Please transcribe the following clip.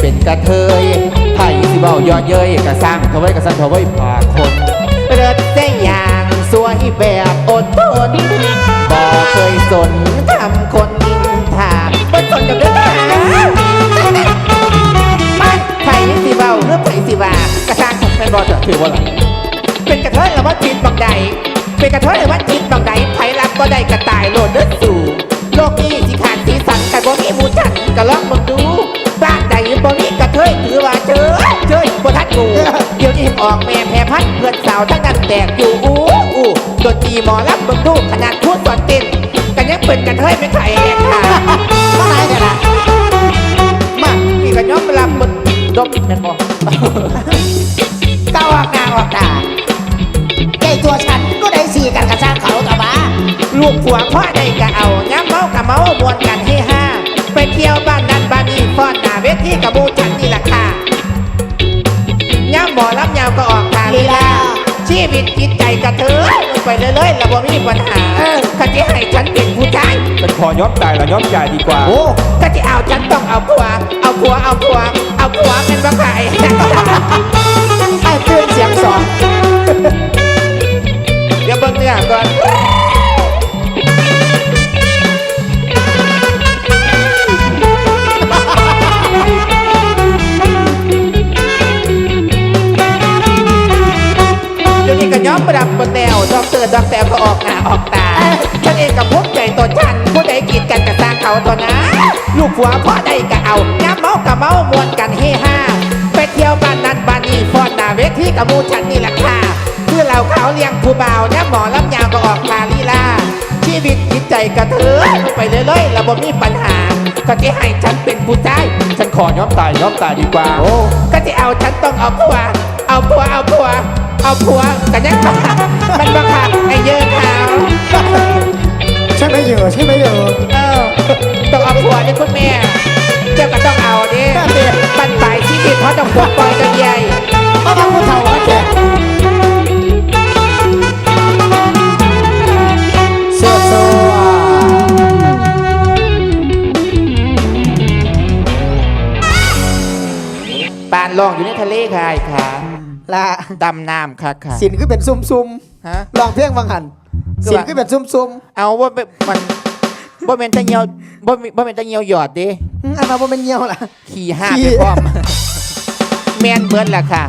เป็นกระเทยไผ่สิเบาย่อเย้ยกระสร้างเขาไว้กระสันเขาไว้ผ่าคนเลิศเส้อย่างสวยแบบอดทนบอเคยสนทำคนนินทาบ่สนกับเรื่องหามาไผ่สิเบาหรือไผ่สิว่ากระสร้างของแฟนบอลเถอะถือว่าอะไรเป็นกระเทยหรือว่าจิตบังใดเป็นกระเทยหรือว่าจิตบังใดไผ่รับบ่ได้กระต่ายโลดเด้อดสู่โลกนี้สิขาดสีสันกันบ่มีหมูฉันก็ลองเบิ่งดู บ่มีกระเทยถือว่าเจอเจยบ่ทันกูเดี๋ยวนี้ออกแม่แพ้พันเพื่อนสาวทั้งนั้นแตกอยู่อู้อู้ดนตรีหมอลำเบิ่งดูขนาดพูดสอนเต้นกันยังเป็นกระเทยไม่ไข่แหกขามาไหนเนี่ยนะมาพี่ก็ย้อมลำบิ่งดมแม่นบ่ก้าวออกหน้าออกตาใหญ่ตัวฉันก็ได้สี่กันกระซ่างเขาต่ว่าลูกผัวพ่อใดก็เอา วิตจิตใจกระเทยลงไปเรื่อยๆแล้วบ่มีปัญหาข้าจะให้ฉันเป็นผู้ชายฉันขอย้อมตายแล้วย้อมใจดีกว่า โอ้ข้าจะเอาฉันต้องเอาผัว เอาผัวเอาผัว เอาผัวเป็นบ้าไข่ไอ้เพื่อนเสียงสองเดี๋ยวเบิ่งเนื้อก่อน เดี๋ยวนี้ก็ย้อมประดับบนแนวดอกเตอร์ดอกแตวก็ออกหน้าออกตาฉันเองกับพวกใจตัวฉันผู้ใดกีดกันกับสร้างเขาตัวนะลูกผัวพ่อใดก็เอาย้ำเมากับเมามวนกันเฮฮาไปเที่ยวบ้านนั้นบ้านนี้ฟอนหน้าเวทีกับมูฉันนี่แหละค่ะคือเราเขาเลี้ยงผู้บ่าวนี่ยหมอลำยาวก็ออกมาลีลาชีวิตจิตใจกระเทือนไปเรื่อยๆแล้วบ่มีปัญหาก็จะให้ฉันเป็นผู้ชายฉันขอย้อมตายย้อมตายดีกว่าโอ้ก็จะเอาฉันต้องเอาผัวเอาผัวเอาผัว เอาผัวกันยังบ้ามันบ้าค่ะไอ้เยอะขาวใช่ไหมเหยอะใช่ไหมเหยอะเออต้องเอาผัวเนี่ยคุณแม่ เจ้าก็ต้องเอาดิปันปลายชีวิตเพราะต้องปกป้องตัวใหญ่ก็ต้องพูดเท่าว่าแกเสื้อซัวปานลองอยู่ในทะเลค่ะไอ้ขา ละดำน้ำค่ะค่ะสินคือเป็นซุ่มซุ่มฮะๆลองเพียงบางหันคือสินว่าคือเป็นซุ่มซุ่มเอาว่าแบบมันบ่เป็นตะเหี่ยวบ่มีบ่เป็นตะเหี่ยวหยอดดิๆอืมอันนั้นบ่เป็นเงี้ยวล่ะ ขี่ห้าขี่ไปพร้อมแมนเบิร์ดล่ะค่ะ